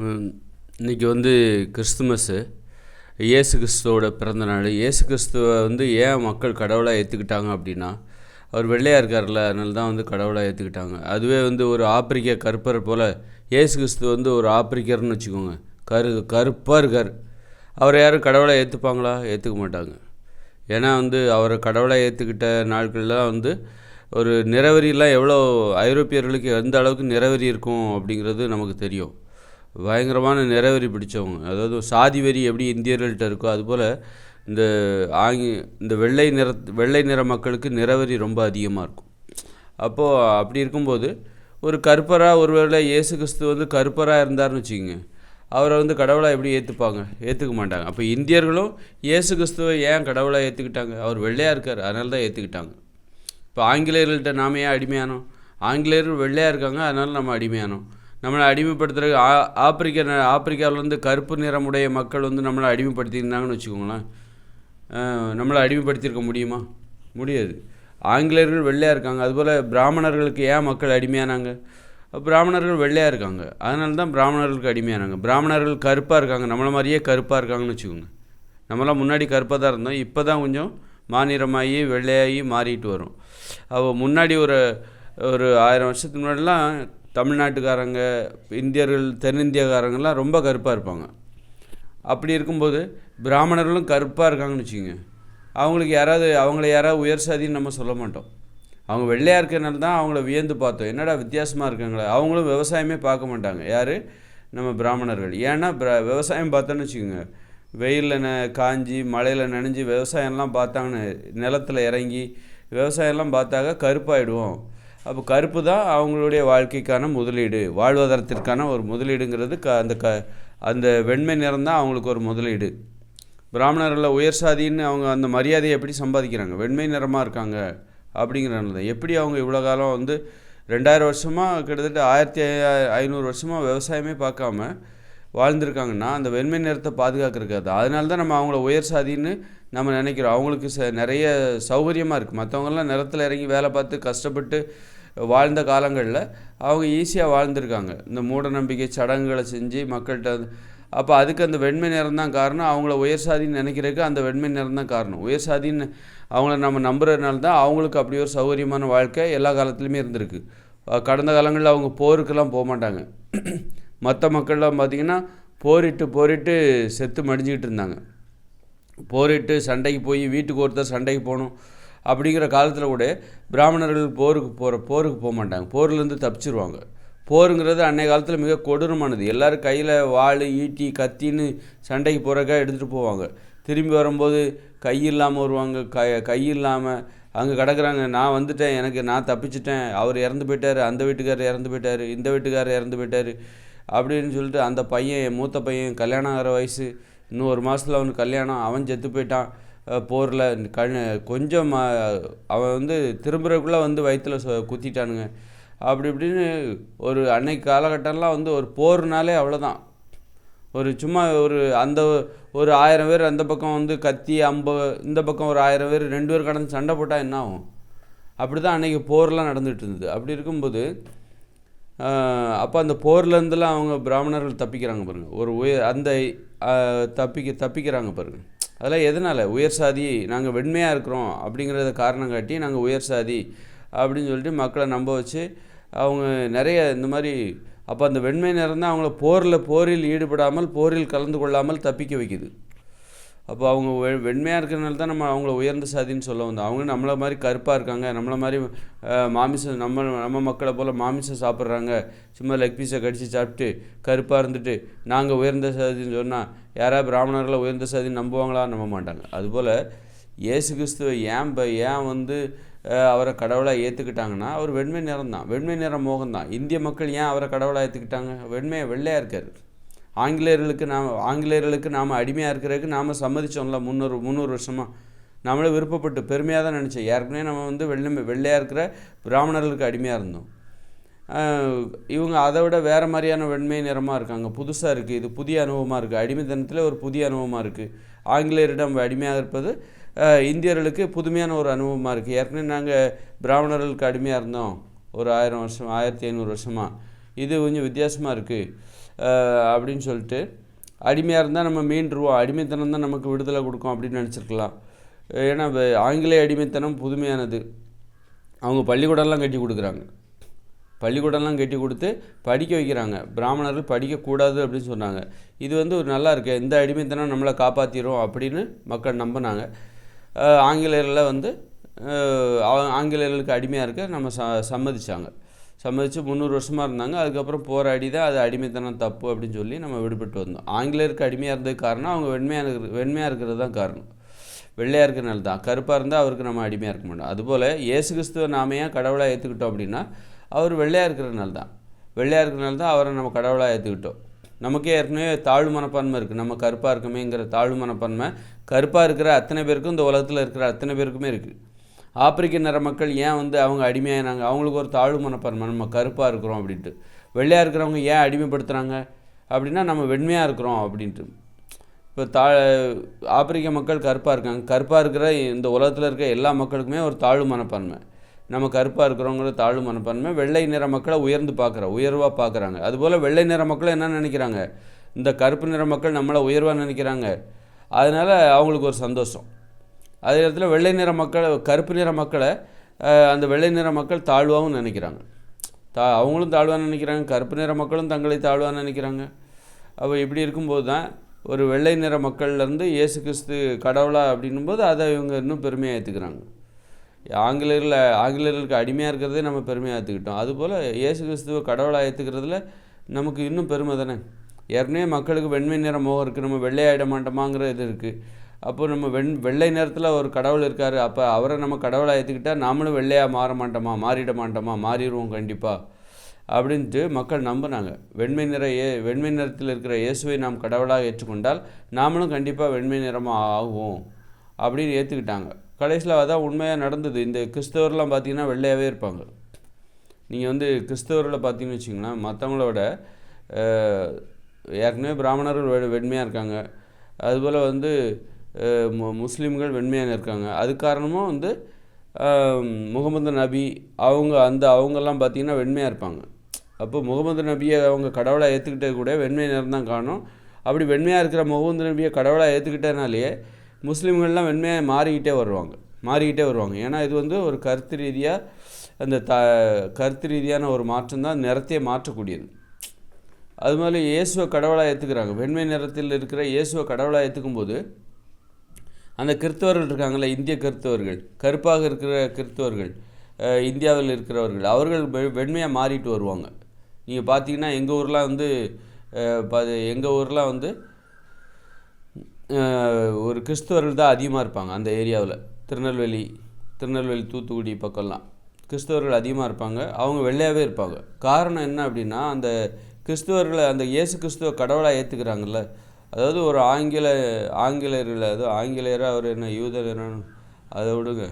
இன்றைக்கி வந்து கிறிஸ்துமஸ்ஸு இயேசு கிறிஸ்துவோட பிறந்த நாள். இயேசு கிறிஸ்துவை வந்து ஏன் மக்கள் கடவுளாக ஏற்றுக்கிட்டாங்க அப்படின்னா அவர் வெள்ளையாக இருக்கார்ல அதனால தான் வந்து கடவுளாக ஏற்றுக்கிட்டாங்க அதுவே வந்து ஒரு ஆப்பிரிக்க கருப்பர் போல் இயேசு கிறிஸ்து வந்து ஒரு ஆப்பிரிக்கர்னு வச்சுக்கோங்க. கரு கருப்பாக இருக்கார். அவரை யாரும் கடவுளாக ஏற்றுப்பாங்களா ஏற்றுக்க மாட்டாங்க. ஏன்னா வந்து அவரை கடவுளாக ஏற்றுக்கிட்ட நாட்கள்லாம் வந்து ஒரு நிறவெறிலாம் எவ்வளோ ஐரோப்பியர்களுக்கு எந்த அளவுக்கு நிறவரி இருக்கும் அப்படிங்கிறது நமக்கு தெரியும். பயங்கரமான நிறவெறி பிடிச்சவங்க. அதாவது சாதி வெறி எப்படி இந்தியர்கள்ட்ட இருக்கோ அதுபோல் இந்த ஆங்கி இந்த வெள்ளை நிற வெள்ளை நிற மக்களுக்கு நிறவெறி ரொம்ப அதிகமாக இருக்கும். அப்போது அப்படி இருக்கும்போது ஒரு கருப்பராக ஒருவேளை இயேசு கிறிஸ்து வந்து கருப்பராக இருந்தார்னு வச்சுக்கோங்க. அவரை வந்து கடவுளாக எப்படி ஏற்றுப்பாங்க ஏற்றுக்க மாட்டாங்க. அப்போ இந்தியர்களும் இயேசு கிறிஸ்துவை ஏன் கடவுளாக ஏற்றுக்கிட்டாங்க அவர் வெள்ளையாக இருக்கார் அதனால தான் ஏற்றுக்கிட்டாங்க இப்போ ஆங்கிலேயர்கள்ட்ட நாம ஏன் அடிமையானோம்? ஆங்கிலேயர்கள் வெள்ளையாக இருக்காங்க அதனால் நம்ம அடிமையானோம். நம்மளை அடிமைப்படுத்துகிற ஆ ஆப்பிரிக்க ஆப்பிரிக்காவிலேருந்து கருப்பு நிறமுடைய மக்கள் வந்து நம்மளை அடிமைப்படுத்தியிருந்தாங்கன்னு வச்சுக்கோங்களேன். நம்மளை அடிமைப்படுத்தியிருக்க முடியுமா? முடியாது. ஆங்கிலேயர்கள் வெள்ளையாக இருக்காங்க. அதுபோல் பிராமணர்களுக்கு ஏன் மக்கள் அடிமையானாங்க? பிராமணர்கள் வெள்ளையாக இருக்காங்க. அதனால தான் பிராமணர்களுக்கு அடிமையானாங்க. பிராமணர்கள் கருப்பாக இருக்காங்க. நம்மளை மாதிரியே கருப்பாக இருக்காங்கன்னு வச்சுக்கோங்க. நம்மளாம் முன்னாடி கருப்பாக தான் இருந்தோம். இப்போ தான் கொஞ்சம் மாநிறமாகி வெள்ளையாகி மாறிட்டு வரும். அவள் முன்னாடி ஒரு ஒரு ஆயிரம் வருஷத்துக்கு முன்னாடிலாம் தமிழ்நாட்டுக்காரங்க இந்தியர்கள் தென்னிந்தியக்காரங்கெல்லாம் ரொம்ப கருப்பாக இருப்பாங்க. அப்படி இருக்கும்போது பிராமணர்களும் கருப்பாக இருக்காங்கன்னு வச்சுக்கோங்க. அவங்களுக்கு யாராவது அவங்கள யாராவது உயர் சாதின்னு நம்ம சொல்ல மாட்டோம். அவங்க வெள்ளையாக இருக்கிறனால தான் அவங்கள வியந்து பார்த்தோம். என்னடா வித்தியாசமாக இருக்காங்களே? அவங்களும் விவசாயமே பார்க்க மாட்டாங்க. யார்? நம்ம பிராமணர்கள். ஏன்னா பிர விவசாயம் பார்த்தோன்னு வச்சுக்கோங்க. வெயிலில் ந காஞ்சி மழையில் நனைஞ்சு விவசாயம்லாம் பார்த்தாங்கன்னு நிலத்துல இறங்கி விவசாயம்லாம் பார்த்தாக்க கருப்பாயிடுவோம். அப்போ கருப்பு தான் அவங்களுடைய வாழ்க்கைக்கான முதலீடு. வாழ்வாதாரத்திற்கான ஒரு முதலீடுங்கிறது க அந்த க அந்த வெண்மை நிறம் தான் அவங்களுக்கு ஒரு முதலீடு. பிராமணர்களில் உயர் சாதின்னு அவங்க அந்த மரியாதையை எப்படி சம்பாதிக்கிறாங்க? வெண்மை நிறமாக இருக்காங்க அப்படிங்கிறனால தான் எப்படி அவங்க இவ்வளோ காலம் வந்து ரெண்டாயிரம் வருஷமாக கிட்டத்தட்ட ஆயிரத்தி ஐநூறு வருஷமாக விவசாயமே பார்க்காம வாழ்ந்திருக்காங்கன்னா அந்த வெண்மை நிறத்தை பாதுகாக்கிறதுக்காக தான் அதனால தான் நம்ம அவங்கள உயர் சாதின்னு நம்ம நினைக்கிறோம். அவங்களுக்கு ச நிறைய சௌகரியமாக இருக்குது மற்றவங்கெல்லாம் நிலத்துல இறங்கி வேலை பார்த்து கஷ்டப்பட்டு வாழ்ந்த காலங்களில் அவங்க ஈஸியாக வாழ்ந்திருக்காங்க. இந்த மூட நம்பிக்கை சடங்குகளை செஞ்சு மக்கள்கிட்ட அப்போ அதுக்கு அந்த வெண்மை நிறம் தான் காரணம். அவங்கள உயர் சாதின்னு நினைக்கிறதுக்கு அந்த வெண்மை நிறம் தான் காரணம். உயர் சாதின்னு அவங்கள நம்ம நம்புறதுனால தான் அவங்களுக்கு அப்படி ஒரு சௌகரியமான வாழ்க்கை எல்லா காலத்துலேயுமே இருந்திருக்கு. கடந்த காலங்களில் அவங்க போருக்கெல்லாம் போக மாட்டாங்க. மற்ற மக்கள்லாம் பார்த்திங்கன்னா போரிட்டு போரிட்டு செத்து மடிஞ்சிக்கிட்டு இருந்தாங்க. போரிட்டு சண்டைக்கு போய் வீட்டுக்கு ஒருத்தர் சண்டைக்கு போகணும். அப்படிங்கிற காலத்தில் கூட பிராமணர்கள் போருக்கு போகிற போருக்கு போக மாட்டாங்க. போர்லேருந்து தப்பிச்சிருவாங்க. போருங்கிறது அன்னைய காலத்தில் மிக கொடூரமானது. எல்லோரும் கையில் வாள் ஈட்டி கத்தின்னு சண்டைக்கு போகிறக்கா எடுத்துகிட்டு போவாங்க. திரும்பி வரும்போது கை இல்லாமல் வருவாங்க. கை கை இல்லாமல் அங்கே கிடக்குறாங்க. நான் வந்துட்டேன். எனக்கு நான் தப்பிச்சிட்டேன். அவர் இறந்து போயிட்டார். அந்த வீட்டுக்காரர் இறந்து போயிட்டார். இந்த வீட்டுக்காரர் இறந்து போயிட்டார். அப்படின்னு சொல்லிட்டு அந்த பையன் என் மூத்த பையன் கல்யாணம் ஆகிற வயசு இன்னும் ஒரு மாதத்தில் அவனுக்கு கல்யாணம். அவன் செத்து போயிட்டான். போரில் கண் கொஞ்சம் அவன் வந்து திரும்புறதுக்குள்ளே வந்து வயிற்றில் சொ குத்திட்டானுங்க. அப்படி இப்படின்னு ஒரு அன்னைக்கு காலகட்டம்லாம் வந்து ஒரு போர்னாலே அவ்வளோதான் ஒரு சும்மா ஒரு அந்த ஒரு ஆயிரம் பேர் அந்த பக்கம் வந்து கத்தி அம்பு இந்த பக்கம் ஒரு ஆயிரம் பேர் ரெண்டு பேர் கடந்து சண்டை போட்டால் என்ன ஆகும்? அப்படி தான் அன்றைக்கி போர்லாம் நடந்துகிட்டு இருந்தது. அப்படி இருக்கும்போது அப்போ அந்த போர்லேருந்துலாம் அவங்க பிராமணர்கள் தப்பிக்கிறாங்க பாருங்கள் ஒரு உயர் அந்த தப்பிக்க தப்பிக்கிறாங்க பாருங்கள் அதெல்லாம் எதனால்? உயர் சாதி நாங்கள் வெண்மையாக இருக்கிறோம் அப்படிங்கிறத காரணம் காட்டி நாங்கள் உயர் சாதி அப்படின்னு சொல்லிட்டு மக்களை நம்ப வச்சு அவங்க நிறைய இந்த மாதிரி அப்போ அந்த வெண்மை நிறம் தான் அவங்கள போரில் போரில் ஈடுபடாமல் போரில் கலந்து கொள்ளாமல் தப்பிக்க வைக்குது. அப்போ அவங்க வெ வெண்மையாக இருக்கிறனால தான் நம்ம அவங்கள உயர்ந்த சாதின்னு சொல்ல வந்தோம். அவங்க நம்மளை மாதிரி கருப்பாக இருக்காங்க. நம்மளை மாதிரி மாமிசம் நம்ம நம்ம மக்களை போல் மாமிசம் சாப்பிட்றாங்க. சும்மா லெக் பீஸை கடிச்சு சாப்பிட்டு கருப்பாக இருந்துட்டு நாங்கள் உயர்ந்த சாதின்னு சொன்னால் யாராவது பிராமணர்களை உயர்ந்த சாதின்னு நம்புவாங்களா? நம்ப மாட்டாங்க. அதுபோல் இயேசு கிறிஸ்துவை ஏன் இப்போ ஏன் வந்து அவரை கடவுளாக ஏற்றுக்கிட்டாங்கன்னா அவர் வெண்மை நிறம் தான் வெண்மை நிறம் மோகம் தான் இந்திய மக்கள் ஏன் அவரை கடவுளாக ஏற்றுக்கிட்டாங்க வெண்மையை வெள்ளையாக இருக்கார். ஆங்கிலேயர்களுக்கு நாம் ஆங்கிலேயர்களுக்கு நாம் அடிமையாக இருக்கிறதுக்கு நாம் சம்மதிச்சோம்ல முந்நூறு முந்நூறு வருஷமாக நம்மளே விருப்பப்பட்டு பெருமையாக தான் நினச்சோம். ஏற்கனவே நம்ம வந்து வெள்ளை வெள்ளையாக இருக்கிற பிராமணர்களுக்கு அடிமையாக இருந்தோம். இவங்க அதை விட வேறு மாதிரியான வெண்மை நிறமாக இருக்காங்க. புதுசாக இருக்குது இது புதிய அனுபவமாக இருக்குது அடிமைத்தனத்தில் ஒரு புதிய அனுபவமாக இருக்குது ஆங்கிலேயரிடம் அடிமையாக இருப்பது இந்தியர்களுக்கு புதுமையான ஒரு அனுபவமாக இருக்குது ஏற்கனவே நாங்கள் பிராமணர்களுக்கு அடிமையாக இருந்தோம். ஒரு ஆயிரம் வருஷம் ஆயிரத்தி ஐநூறு வருஷமாக இது கொஞ்சம் வித்தியாசமாக இருக்குது அப்படின்னு சொல்லிட்டு அடிமையாக இருந்தால் நம்ம மீண்டுருவோம். அடிமைத்தனம் தான் நமக்கு விடுதலை கொடுக்கும் அப்படின்னு நினச்சிருக்கலாம். ஏன்னா ஆங்கிலேய அடிமைத்தனம் புதுமையானது. அவங்க பள்ளிக்கூடம்லாம் கட்டி கொடுக்குறாங்க. பள்ளிக்கூடம்லாம் கட்டி கொடுத்து படிக்க வைக்கிறாங்க. பிராமணர்கள் படிக்கக்கூடாது அப்படின்னு சொன்னாங்க. இது வந்து ஒரு நல்லா இருக்குது இந்த அடிமைத்தனம் நம்மளை காப்பாற்றிடும் அப்படின்னு மக்கள் நம்பினாங்க. அஹ் ஆங்கிலேயரில் வந்து ஆ- ஆங்கிலேயர்களுக்கு அடிமையாக இருக்க நம்ம ச சம்மதிச்சாங்க. சம்மதித்து முந்நூறு வருஷமாக இருந்தாங்க. அதுக்கப்புறம் போராடி தான் அது அடிமைத்தனம் தப்பு அப்படின்னு சொல்லி நம்ம விடுபட்டு வந்தோம். ஆங்கிலேயருக்கு அடிமையாக இருந்ததுக்கு காரணம் அவங்க வெண்மையாக இருக்கிற வெண்மையாக இருக்கிறது தான் காரணம். வெள்ளையாக இருக்கிறனால தான். கருப்பாக இருந்தால் அவருக்கு நம்ம அடிமையாக இருக்க மாட்டோம். அதுபோல் இயேசு கிறிஸ்துவ நாம ஏன் கடவுளாக ஏற்றுக்கிட்டோம் அப்படின்னா அவர் வெள்ளையாக இருக்கிறனால தான். வெள்ளையாக இருக்கிறனால தான் அவரை நம்ம கடவுளாக ஏற்றுக்கிட்டோம் நமக்கே ஏற்கனவே தாழ்வு மனப்பான்மை இருக்குது நம்ம கருப்பாக இருக்கமேங்கிற தாழ்வு மனப்பான்மை கருப்பாக இருக்கிற அத்தனை பேருக்கும் இந்த உலகத்தில் இருக்கிற அத்தனை பேருக்குமே இருக்குது ஆப்பிரிக்க நிற மக்கள் ஏன் வந்து அவங்க அடிமையானாங்க அவங்களுக்கு ஒரு தாழ்வு மனப்பான்மை நம்ம கருப்பாக இருக்கிறோம் அப்படின்ட்டு. வெள்ளையாக இருக்கிறவங்க ஏன் அடிமைப்படுத்துகிறாங்க அப்படின்னா நம்ம வெண்மையாக இருக்கிறோம் அப்படின்ட்டு. இப்போ தா ஆப்பிரிக்க மக்கள் கருப்பாக இருக்காங்க. கருப்பாக இருக்கிற இந்த உலகத்தில் இருக்க எல்லா மக்களுக்குமே ஒரு தாழ்வு மனப்பான்மை நம்ம கருப்பாக இருக்கிறவங்கள தாழ்வு மனப்பான்மை வெள்ளை நிற மக்களை உயர்ந்து பார்க்குறோம் உயர்வாக பார்க்குறாங்க அதுபோல் வெள்ளை நிற மக்களை என்ன நினைக்கிறாங்க? இந்த கருப்பு நிற மக்கள் நம்மளை உயர்வாக நினைக்கிறாங்க. அதனால் அவங்களுக்கு ஒரு சந்தோஷம். அதே நேரத்தில் வெள்ளை நிற மக்கள் கருப்பு நிற மக்களை அந்த வெள்ளை நிற மக்கள் தாழ்வாகவும் நினைக்கிறாங்க. தா அவங்களும் தாழ்வாக நினைக்கிறாங்க கருப்பு நிற மக்களும் தங்களை தாழ்வாக நினைக்கிறாங்க. அப்போ இப்படி இருக்கும்போது தான் ஒரு வெள்ளை நிற மக்கள்லேருந்து இயேசு கிறிஸ்து கடவுளா அப்படின்னும்போது அதை இவங்க இன்னும் பெருமையாக ஏற்றுக்கிறாங்க ஆங்கிலேயரில் ஆங்கிலேயர்களுக்கு அடிமையாக இருக்கிறதே நம்ம பெருமையாக ஏற்றுக்கிட்டோம் அதுபோல் இயேசு கிறிஸ்துவ கடவுளாக ஏற்றுக்கிறதுல நமக்கு இன்னும் பெருமை தானே? ஏற்கனவே மக்களுக்கு வெண்மை நிற மோகம் இருக்குது நம்ம வெள்ளையாயிட மாட்டோமாங்கிற இது இருக்குது அப்போ நம்ம வெண் வெள்ளை நிறத்தில் ஒரு கடவுள் இருக்கார். அப்போ அவரை நம்ம கடவுளாக ஏற்றுக்கிட்டா நாமளும் வெள்ளையாக மாற மாட்டோமா? மாறிட மாட்டோமா? மாறிடுவோம் கண்டிப்பாக அப்படின்ட்டு மக்கள் நம்பினாங்க வெண்மை நிற ஏ வெண்மை நிறத்தில் இருக்கிற இயேசுவை நாம் கடவுளாக ஏற்றுக்கொண்டால் நாமளும் கண்டிப்பாக வெண்மை நிறமாக ஆகும் அப்படின்னு ஏற்றுக்கிட்டாங்க கடைசியில் அதான் உண்மையாக நடந்தது. இந்த கிறிஸ்தவர்லாம் பார்த்தீங்கன்னா வெள்ளையாகவே இருப்பாங்க. நீங்கள் வந்து கிறிஸ்தவரில் பார்த்தீங்கன்னு வச்சிங்களேன் மற்றவங்களோட ஏற்கனவே பிராமணர்கள் வெ வெண்மையாக இருக்காங்க. அதுபோல் வந்து முஸ்லீம்கள் வெண்மையாக இருக்காங்க. அது காரணமாக வந்து முகமது நபி அவங்க அந்த அவங்கெல்லாம் பார்த்திங்கன்னா வெண்மையாக இருப்பாங்க. அப்போ முகமது நபியை அவங்க கடவுளாக ஏற்றுக்கிட்டது கூட வெண்மை நிறம் தான் காணும். அப்படி வெண்மையாக இருக்கிற முகமது நபியை கடவுளாக ஏற்றுக்கிட்டனாலேயே முஸ்லீம்கள்லாம் வெண்மையாக மாறிக்கிட்டே வருவாங்க. மாறிக்கிட்டே வருவாங்க. ஏன்னா இது வந்து ஒரு கருத்து ரீதியாக அந்த த கருத்து ரீதியான ஒரு மாற்றம் தான் நிறத்தையே மாற்றக்கூடியது. அது மாதிரி இயேசுவை கடவுளாக ஏற்றுக்கிறாங்க வெண்மை நிறத்தில் இருக்கிற இயேசுவை கடவுளாக ஏற்றுக்கும்போது அந்த கிறிஸ்தவர்கள் இருக்காங்களே இந்திய கிறிஸ்தவர்கள் கருப்பாக இருக்கிற கிறிஸ்தவர்கள் இந்தியாவில் இருக்கிறவர்கள் அவர்கள் வெ- வெண்மையாக மாறிட்டு வருவாங்க. நீங்கள் பார்த்தீங்கன்னா எங்கள் ஊர்லாம் வந்து எங்கள் ஊர்லாம் வந்து ஒரு கிறிஸ்தவர்கள் தான் அதிகமாக இருப்பாங்க அந்த ஏரியாவில். திருநெல்வேலி திருநெல்வேலி தூத்துக்குடி பக்கம்லாம். கிறிஸ்தவர்கள் அதிகமாக இருப்பாங்க அவங்க வெள்ளையாகவே இருப்பாங்க. காரணம் என்ன அப்படின்னா அந்த கிறிஸ்தவர்களை அந்த இயேசு கிறிஸ்துவ கடவுளாக ஏற்றுக்கிறாங்கல்ல அதாவது ஒரு ஆங்கில ஆங்கிலேயர்கள் அது ஆங்கிலேயராக அவர் என்ன யூதர் என்னன்னு அதை விடுங்க.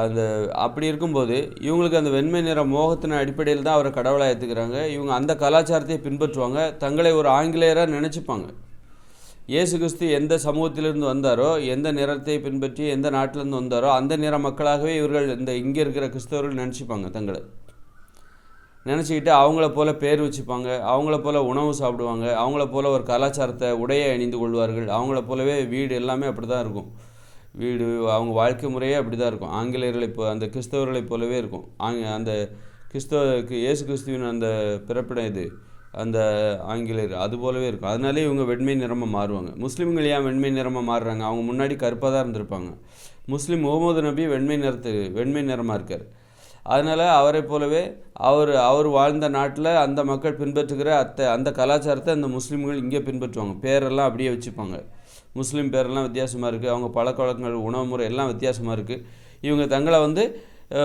அந்த அப்படி இருக்கும்போது இவங்களுக்கு அந்த வெண்மை நிற மோகத்தின் அடிப்படையில் தான் அவரை கடவுளாக ஏற்றுக்கிறாங்க இவங்க அந்த கலாச்சாரத்தை பின்பற்றுவாங்க. தங்களை ஒரு ஆங்கிலேயராக நினச்சிப்பாங்க. இயேசு கிறிஸ்து எந்த சமூகத்திலிருந்து வந்தாரோ எந்த நிறத்தை பின்பற்றி எந்த நாட்டிலேருந்து வந்தாரோ அந்த நிற மக்களாகவே இவர்கள் இந்த இங்கே இருக்கிற கிறிஸ்தவர்கள் நினச்சிப்பாங்க தங்களை. நினச்சிக்கிட்டு அவங்கள போல் பேர் வச்சுப்பாங்க அவங்கள போல் உணவு சாப்பிடுவாங்க அவங்கள போல் ஒரு கலாச்சாரத்தை உடையை அணிந்து கொள்வார்கள். அவங்கள போலவே வீடு எல்லாமே அப்படி தான் இருக்கும். வீடு அவங்க வாழ்க்கை முறையே அப்படி தான் இருக்கும். ஆங்கிலேயர்களை இப்போ அந்த கிறிஸ்தவர்களைப் போலவே இருக்கும். ஆங்க அந்த கிறிஸ்தவருக்கு இயேசு கிறிஸ்துவின் அந்த பிறப்பிடம் இது. அந்த ஆங்கிலேயர் அது போலவே இருக்கும். அதனாலே இவங்க வெண்மை நிறமாக மாறுவாங்க. முஸ்லீம்கள் ஏன் வெண்மை நிறமாக மாறுறாங்க? அவங்க முன்னாடி கருப்பாக தான் இருந்திருப்பாங்க. முஸ்லீம் முகமது நபி வெண்மை நிறத்து வெண்மை நிறமாக இருக்கார். அதனால் அவரை போலவே அவர் அவர் வாழ்ந்த நாட்டில் அந்த மக்கள் பின்பற்றுகிற அத்த அந்த கலாச்சாரத்தை அந்த முஸ்லீம்கள் இங்கே பின்பற்றுவாங்க. பேரெல்லாம் அப்படியே வச்சுப்பாங்க. முஸ்லீம் பேரெல்லாம் வித்தியாசமாக இருக்குது அவங்க பழக்க வழக்கங்கள் உணவு முறை எல்லாம் வித்தியாசமாக இருக்குது இவங்க தங்களை வந்து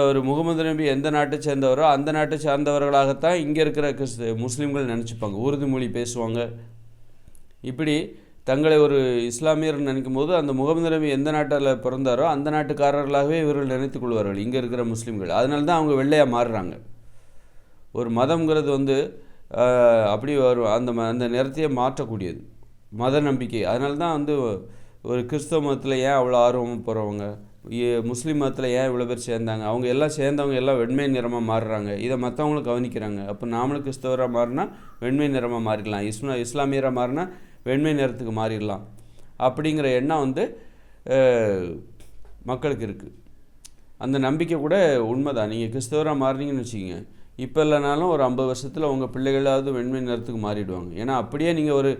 ஒரு முகமது நபி எந்த நாட்டை சேர்ந்தவரோ அந்த நாட்டை சார்ந்தவர்களாகத்தான் இங்கே இருக்கிற கிறிஸ்து முஸ்லீம்கள் நினச்சிப்பாங்க. உருது மொழி பேசுவாங்க. இப்படி தங்களை ஒரு இஸ்லாமியர் நினைக்கும் போது அந்த முகமது நபி எந்த நாட்டில் பிறந்தாரோ அந்த நாட்டுக்காரர்களாகவே இவர்கள் நினைத்துக் கொள்வார்கள். இங்கே இருக்கிற முஸ்லீம்கள். அதனால தான் அவங்க வெள்ளையாக மாறுறாங்க. ஒரு மதம்ங்கிறது வந்து அப்படி வரும் அந்த ம- அந்த நிறத்தையே மாற்றக்கூடியது. மத நம்பிக்கை. அதனால தான் வந்து ஒரு கிறிஸ்தவ மதத்தில் ஏன் அவ்வளோ ஆர்வமாக போகிறவங்க இ- முஸ்லீம் மதத்தில் ஏன் இவ்வளோ பேர் சேர்ந்தாங்க? அவங்க எல்லாம் சேர்ந்தவங்க எல்லாம் வெண்மை நிறமாக மாறுறாங்க. இதை மற்றவங்களும் கவனிக்கிறாங்க. அப்போ நாமளும் கிறிஸ்தவராக மாறினா வெண்மை நிறமாக மாறிடலாம். இஸ்லா இஸ்லாமியராக மாறினா வெண்மை நிறத்துக்கு மாறிடலாம். அப்படிங்கிற எண்ணம் வந்து மக்களுக்கு இருக்குது அந்த நம்பிக்கை கூட உண்மை தான் நீங்கள் கிறிஸ்தவராக மாறுனீங்கன்னு வச்சுக்கோங்க. இப்போ இல்லைனாலும் ஒரு ஐம்பது வருஷத்தில் உங்கள் பிள்ளைகளாவது வெண்மை நிறத்துக்கு மாறிடுவாங்க. ஏன்னா அப்படியே நீங்கள் ஒரு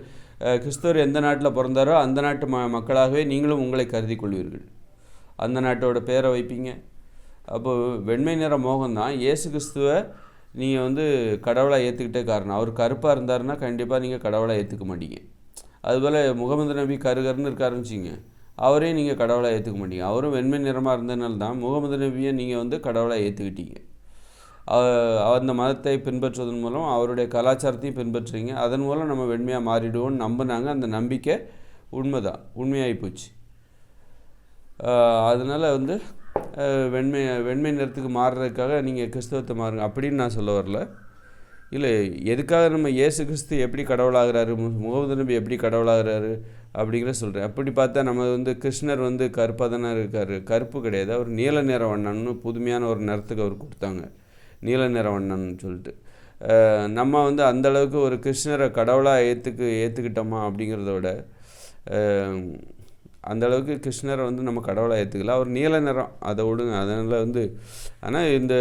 கிறிஸ்தவர் எந்த நாட்டில் பிறந்தாரோ அந்த நாட்டு ம மக்களாகவே நீங்களும் உங்களை கருதி கொள்வீர்கள். அந்த நாட்டோட பேரை வைப்பீங்க. அப்போ வெண்மை நிற மோகம் தான் இயேசு கிறிஸ்துவை நீங்கள் வந்து கடவுளாக ஏற்றுக்கிட்டே காரணம். அவர் கருப்பாக இருந்தாருன்னா கண்டிப்பாக நீங்கள் கடவுளாக ஏற்றுக்க மாட்டீங்க. அதுபோல் முகமது நபி கருகருன்னு இருக்காருன்னு வச்சிங்க அவரையும் நீங்கள் கடவுளாக ஏற்றுக்க மாட்டீங்க. அவரும் வெண்மை நிறமாக இருந்ததுனால தான் முகமது நபியை நீங்கள் வந்து கடவுளாக ஏற்றுக்கிட்டீங்க அந்த மதத்தை பின்பற்றுவதன் மூலம் அவருடைய கலாச்சாரத்தையும் பின்பற்றுறீங்க. அதன் மூலம் நம்ம வெண்மையாக மாறிடுவோம்னு நம்பினாங்க. அந்த நம்பிக்கை உண்மைதான். உண்மையாகி போச்சு. அதனால் வந்து வெண்மை வெண்மை நிறத்துக்கு மாறுறதுக்காக நீங்கள் கிறிஸ்தவத்தை மாறுங்க. அப்படின்னு நான் சொல்ல வரல. இல்லை எதுக்காக நம்ம இயேசு கிறிஸ்து எப்படி கடவுளாகிறாரு? முகமது நபி எப்படி கடவுளாகிறாரு? அப்படிங்கிற சொல்கிறேன் அப்படி பார்த்தா நம்ம வந்து கிருஷ்ணர் வந்து கருப்பாக தானே இருக்கார். கருப்பு கிடையாது. அவர் நீல நிற வண்ணன்னு புதுமையான ஒரு நிறத்துக்கு அவர் கொடுத்தாங்க. நீல நிற வண்ணன்னு சொல்லிட்டு. நம்ம வந்து அந்தளவுக்கு ஒரு கிருஷ்ணரை கடவுளாக ஏற்றுக்கு ஏற்றுக்கிட்டோமா அப்படிங்கிறத விட அந்த அளவுக்கு கிருஷ்ணரை வந்து நம்ம கடவுளாக ஏற்றுக்கல அவர் நீல நிறம். அதை விடுங்க. அதனால் வந்து ஆனால் இந்த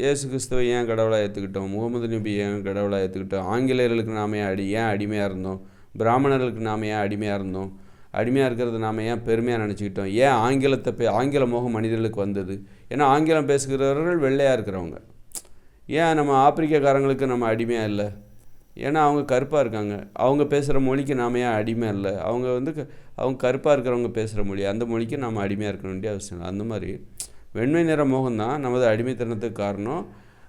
இயேசு கிறிஸ்துவை ஏன் கடவுளாக ஏற்றுக்கிட்டோம் முகமது நபி ஏன் கடவுளாக ஏற்றுக்கிட்டோம் ஆங்கிலேயர்களுக்கு நாம ஏன் அடி ஏன் அடிமையாக இருந்தோம்? பிராமணர்களுக்கு நாம ஏன் அடிமையாக இருந்தோம்? அடிமையாக இருக்கிறது நாம் ஏன் பெருமையாக நினச்சிக்கிட்டோம்? ஏன் ஆங்கிலத்தை பே ஆங்கில மோகம் மனிதர்களுக்கு வந்தது? ஏன்னா ஆங்கிலம் பேசுகிறவர்கள் வெள்ளையாக இருக்கிறவங்க. ஏன் நம்ம ஆப்பிரிக்காக்காரங்களுக்கு நம்ம அடிமையாக இல்லை? ஏன்னா அவங்க கருப்பாக இருக்காங்க. அவங்க பேசுகிற மொழிக்கு நாம ஏன் அடிமை இல்லை அவங்க வந்து க- அவங்க கருப்பாக இருக்கிறவங்க பேசுகிற மொழி. அந்த மொழிக்கு நாம் அடிமையாக இருக்க வேண்டிய அவசியம் இல்லை. அந்த மாதிரி. வெண்மை நிற மோகம் தான் நமது அடிமைத்தனத்துக்கு காரணம்.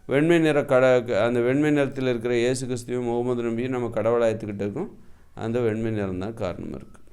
வெண்மை நிற கட அந்த வெண்மை நிறத்தில் இருக்கிற இயேசு கிறிஸ்துவையும் முகமது நம்பியும் நம்ம கடவுளாக அந்த வெண்மை நிறம் தான் காரணமாக இருக்குது